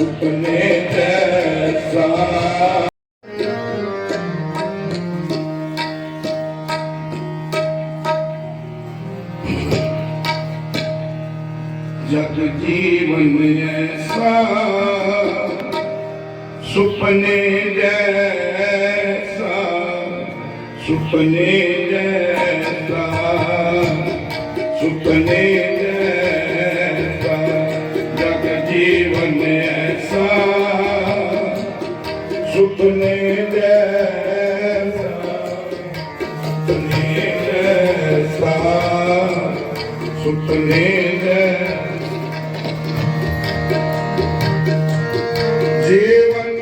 ਸੁਪਨੇ ਤੈਸਾ जग जीवन ऐसा सुपने जैसा सुपने जैसा सुपने ਸੁਪਨੇ ਜੈਸਾ ਸੁਪਨੇ ਜੈਸਾ ਜੀਵਨ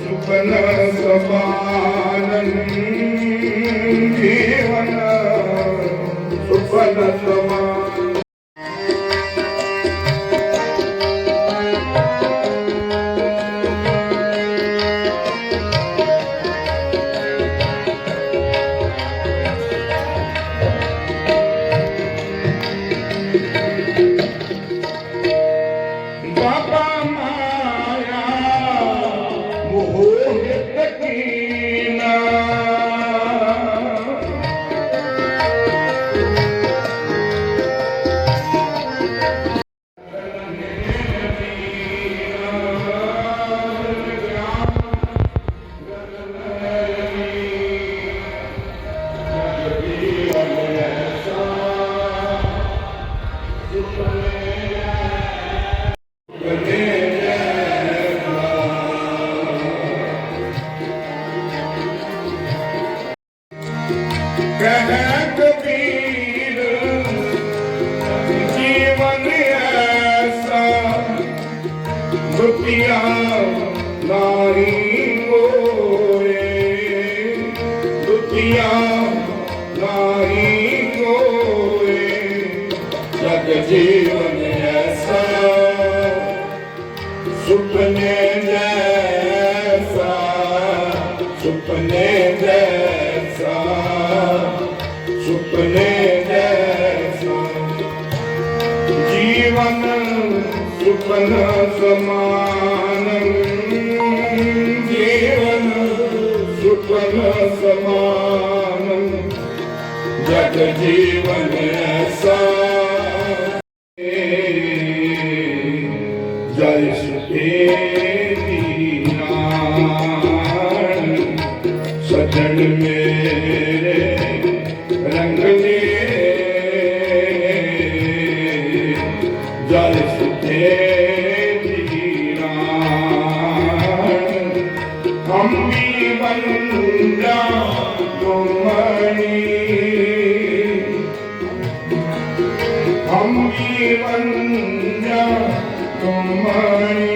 ਸੁਪਨਾ ਸਮਾਨਨ ਕਹਿ ਕਬੀਰ ਜੀਵਨ ਐਸਾ ਦੁਤੀਆ ਸੁਪਨੇ ਜੈਸਾ ਸੁਪਨੇ ਜੈਸਾ ਸੁਪਨੇ ਜੈਸਾ ਜੀਵਨ ਸੁਪਨ ਸਮਾਨ ਜੀਵਨ ਸੁਪਨ ਸਮਾਨ ਜਗ ਜੀਵਨ सजन मेरे रंग ने जल सुधे हम भी बन जामणी हम भी बन जा तुमणी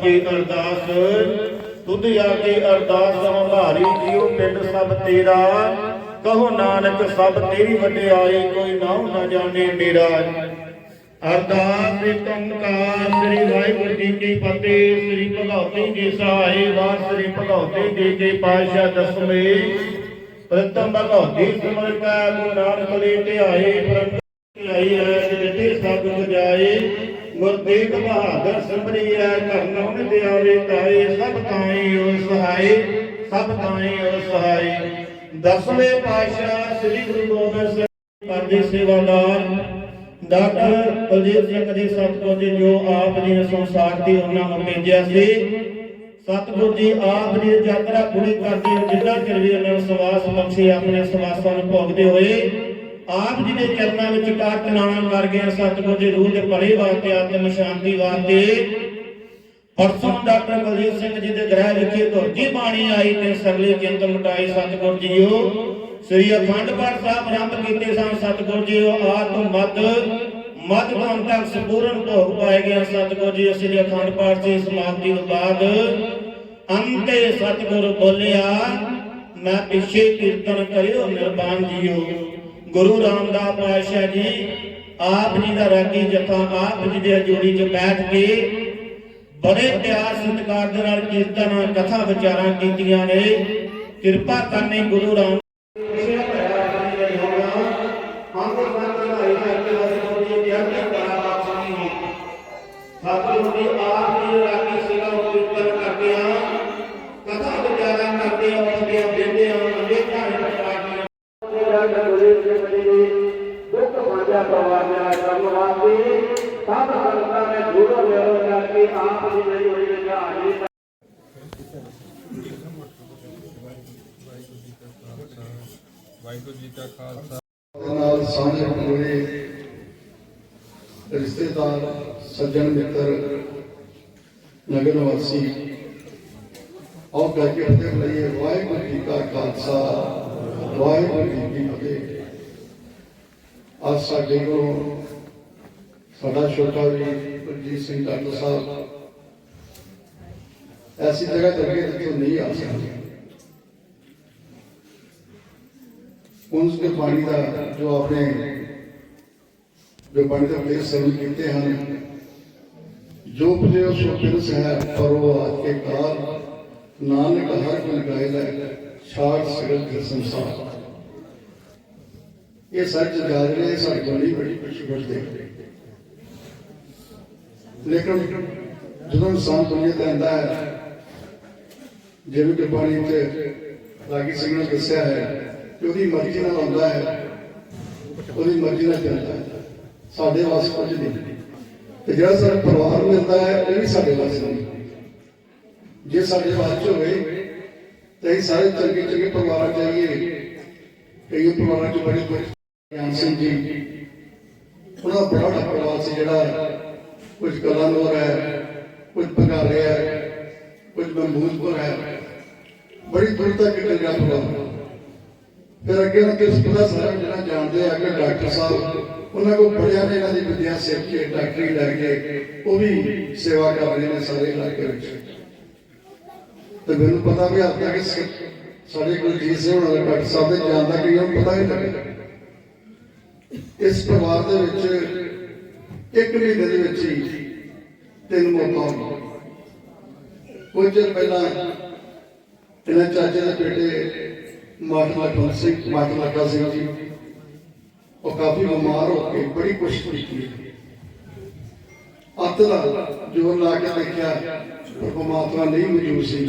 ਪ੍ਰਭਾ ਅਰਦਾਸ ਤੁਧ ਆਗੇ ਅਰਦਾਸ ਹਮਾਰੀ ਜੀਉ ਪਿੰਡ ਸਭ ਤੇਰਾ। ਕਹੋ ਨਾਨਕ, ਸਭ ਤੇਰੀ ਵਡਿਆਈ, ਕੋਈ ਨਾਉ ਨ ਜਾਣੇ ਮੇਰਾ। ਅਰਦਾਸ ਓੰਕਾਰ ਸ੍ਰੀ ਵਾਹਿਗੁਰੂ ਜੀ ਕੀ ਫਤਿਹ, ਸ੍ਰੀ ਭਗਵਤੀ ਜੀ ਸਾਹਿਬ ਵਾਰ ਸ੍ਰੀ ਭਗਵਤੀ ਜੀ ਕੀ ਪਾਤਸ਼ਾਹ ਦਸਵੇਂ। ਪ੍ਰਤਮ ਭਗਵਤੀ ਸਿਮਰ ਕਾ, ਗੁਰੂ ਨਾਨਕ ਲਈ ਧਿਆਏ ਪ੍ਰੰਤ ਆਈ ਹੈ ਜਿਤੇ ਸਭ ਬੁਝਾਏ ਗੁਰ ਤੇਗ ਬਹਾਦਰ ਸਿਮਰੀ ਹੈ ਦਿਆਵੇ ਤਾਏ, ਸਭ ਤਾਈ ਉਹ ਸਹਾਏ ਸਭ ਤਾਈਂ ਉਹ ਸਹਾਈ। ਦਸਵੇਂ ਪਾਤਸ਼ਾਹ ਸ੍ਰੀ ਗੁਰੂ ਗੋਬਿੰਦ ਸਿੰਘ ਜੀ ਸੇਵਾਦਾਰ, ਡਾਕਟਰ ਕੁਲਦੀਪ ਸਿੰਘ ਜੀ ਸਤਿਗੁਰ ਜੀ, ਜੋ ਆਪ ਜੀ ਨੇ ਸੰਸਾਰ ਦੀ ਉਹਨਾਂ ਨੂੰ ਭੇਜਿਆ ਸੀ। ਸਤਿਗੁਰ ਜੀ ਆਪ ਦੀ ਯਾਤਰਾ ਪੂਰੀ ਕਰਦੇ ਜਿੰਨਾ ਚਿਰ ਵੀ ਉਹਨਾਂ ਨੂੰ ਸਵਾਸ ਬਖਸ਼ੇ ਆਪਣੇ ਸਵਾਸਾਂ ਨੂੰ ਭੋਗਦੇ ਹੋਏ ਆਪ ਜੀ ਦੇ ਚਰਨਾਂ ਵਿੱਚ ਕਾਰ ਚਲਾਣਾ ਕਰ ਗਏ ਸਤਿਗੁਰ ਜੀ ਰੂਹ ਦੇ ਭਲੇ ਵਾਸਤੇ ਆਤਮ ਸ਼ਾਂਤੀ ਵਾਸਤੇ। ਪਰਸੋਂ ਡਾਕਟਰ ਕੁਲਦੀਪ ਸਿੰਘ ਜੀ ਦੇ ਗ੍ਰਹਿ ਵਿਖੇ ਧੁਰਜੀ ਬਾਣੀ ਆਈ ਤੇ ਸਗਲੇ ਚਿੰਤ ਮਟਾਈ ਸਤਿਗੁਰ ਜੀਓ। ਸ੍ਰੀ ਅਖੰਡ ਪਾਠ ਸਾਹਿਬ ਆਰੰਭ ਕੀਤੇ ਸਨ ਸਤਿਗੁਰ ਜੀਓ ਆਤਮ ਮਦ ਮਦ ਤੋਂ ਤੱਕ ਸੰਪੂਰਨ ਭੋਗ ਪਾਏ ਗਏ ਸਤਿਗੁਰ ਜੀ ਸ੍ਰੀ ਅਖੰਡ ਪਾਠ ਦੀ ਸਮਾਪਤੀ ਤੋਂ ਬਾਅਦ ਅੰਤੇ ਸਤਿਗੁਰ ਬੋਲਿਆ, ਮੈਂ ਪਿੱਛੇ ਕੀਰਤਨ ਕਰਿਓ ਨਿਰਬਾਨ ਜੀਓ। ਗੁਰੂ ਰਾਮਦਾਸ ਪਾਤਸ਼ਾਹ ਜੀ, ਆਪ ਜੀ ਦਾ ਰਾਗੀ ਜਥਾ ਆਪ ਜੀ ਦੇ ਹਜ਼ੂਰੀ 'ਚ ਬੈਠ ਕੇ ਬੜੇ ਪਿਆਰ ਸਤਿਕਾਰ ਦੇ ਨਾਲ ਕੀਰਤਨ, ਕਥਾ ਵਿਚਾਰਾਂ ਕੀਤੀਆਂ ਨੇ। ਕਿਰਪਾ ਕਰਨੀ ਗੁਰੂ ਰਾਮ ਵਾਹਿਗੁਰੂ ਜੀ ਕਾ ਖਾਲਸਾ। ਨਾਲ ਸਾਂਝੇ ਹੋਏ ਰਿਸ਼ਤੇਦਾਰ, ਸੱਜਣ ਮਿੱਤਰ, ਨਗਰ ਵਾਸੀ ਆਓ ਗੱਜ ਫਤਿਹ ਲਈਏ ਵਾਹਿਗੁਰੂ ਜੀ ਕਾ ਖਾਲਸਾ, ਵਾਹਿਗੁਰੂ ਜੀ ਕੀ ਫਤਿਹ। ਅੱਜ ਸਾਡੇ ਕੋਲ ਸਾਡਾ ਛੋਟਾ ਵੀ ਗੁਰਜੀਤ ਸਿੰਘ ਡਾਕਟਰ ਸਾਹਿਬ ਐਸੀ ਜਗ੍ਹਾ ਤੇ ਅੱਗੇ ਜਿੱਥੋਂ ਨਹੀਂ ਆ ਸਕਦੇ। ਉਸ ਦੇ ਪਾਣੀ ਦਾ ਜੋ ਆਪਣੇ ਜੋ ਪਾਣੀ ਦਾ ਪਲੇਸ ਸਰਵ ਕੀਤੇ ਹਨ ਜੋ ਪੁਜੇ ਸੋ ਪਿਰਸ ਹੈ ਪਰੋ ਆਜ ਕੇ ਕਾਰ ਨਾਨਕ ਹਰ ਗੁਣ ਗਾਇ ਲੈ ਛਾੜ ਸਗਲ ਦੇ ਸੰਸਾਰ ਇਹ ਸੱਚ ਜਾਗ ਰਹੇ ਸਾਡੇ ਕੋਲ ਨਹੀਂ ਬੜੀ ਖੁਸ਼ੀ ਖੁਸ਼ਦੇ ਲੇਕਿਨ ਜਦੋਂ ਇਨਸਾਨ ਦੁਨੀਆ ਤੇ ਆਉਂਦਾ ਹੈ ਜਿਵੇਂ ਕਿ ਪਾਣੀ ਤੇ ਲਾਗੀ ਸਿੰਘ ਨੇ ਦੱਸਿਆ ਹੈ ਕਿ ਉਹਦੀ ਮਰਜ਼ੀ ਨਾਲ ਆਉਂਦਾ ਹੈ। ਉਹਦੀ ਮਰਜ਼ੀ ਨਾਲ ਚੱਲਦਾ ਹੈ। ਸਾਡੇ ਵਾਸ ਕੁਝ ਨਹੀਂ। ਤੇ ਜਿਹੜਾ ਸਾਡਾ ਪਰਿਵਾਰ ਮਿਲਦਾ ਹੈ, ਇਹ ਵੀ ਸਾਡੇ ਵਾਸ ਨਹੀਂ। ਜੇ ਸਾਡੇ ਵਾਸ ਹੋਵੇ, ਤੇ ਅਸੀਂ ਸਾਰੇ ਚੰਗੇ ਚੰਗੇ ਪਰਿਵਾਰਾਂ ਚ ਕਈ ਪਰਿਵਾਰਾਂ ਚ ਬੜੇ ਬੜੇ ਗਿਆਨ ਸਿੰਘ ਜੀ। ਉਹਨਾਂ ਦਾ ਬੜਾ ਵੱਡਾ ਪਰਿਵਾਰ ਸੀ ਜਿਹੜਾ ਕੁਝ ਕਲਾਨੌਰ ਹੈ ਕੁਝ ਬਗਾਲੇ ਹੈ, ਕੁਝ ਮਹਿਮੂਦਪੁਰ ਹੈ ਬੜੀ ਦੂਰ ਤੱਕ ਚੱਲਿਆ ਪਰਿਵਾਰ। ਫਿਰ ਅੱਗੇ ਉਹਨਾਂ ਕਿਸ ਸਾਰਾ ਜਿਹੜਾ ਜਾਣਦੇ ਆ ਕਿ ਡਾਕਟਰ ਸਾਹਿਬ, ਉਹਨਾਂ ਕੋਲ ਪੜਿਆ ਨੇ ਇਹਨਾਂ ਦੀ ਵਿਦਿਆ ਸਿੱਖ ਕੇ, ਡਾਕਟਰੀ ਲੈ ਕੇ, ਉਹ ਵੀ ਸੇਵਾ ਕਰ ਰਹੇ ਨੇ ਸਾਰੇ ਇਲਾਕੇ ਵਿੱਚ। ਤੇ ਮੈਨੂੰ ਪਤਾ ਵੀ ਅੱਜ ਤੱਕ ਇਸ- ਸਾਡੇ ਕੋਲ ਜੀ ਸੇ ਹੋਣਾ ਡਾਕਟਰ ਸਾਹਿਬ ਦੇ ਜਾਣ ਦਾ ਕਈਆਂ ਪਤਾ ਹੀ ਨਹੀਂ ਇਸ ਪਰਿਵਾਰ ਦੇ ਵਿੱਚ ਇੱਕ ਮਹੀਨੇ ਦੇ ਵਿੱਚ ਹੀ ਤਿੰਨ ਮੌਤਾਂ ਹੋਈਆਂ ਕੁਝ ਚਿਰ ਪਹਿਲਾਂ ਇਹਨਾਂ ਚਾਚੇ ਦੇ ਬੇਟੇ ਮਹਾਤਮਾ ਧਨ ਸਿੰਘ, ਮਹਾਤਮਾ ਕਾ ਸਿੰਘ ਜੀ। ਉਹ ਕਾਫੀ ਬਿਮਾਰ ਹੋ ਕੇ ਬੜੀ ਕੋਸ਼ਿਸ਼ ਕੀਤੀ। ਅੱਤ ਦਾ ਜੋਰ ਲਾ ਕੇ ਦੇਖਿਆ, ਪਰ ਪਰਮਾਤਮਾ ਨਹੀਂ ਮੌਜੂਦ ਸੀ।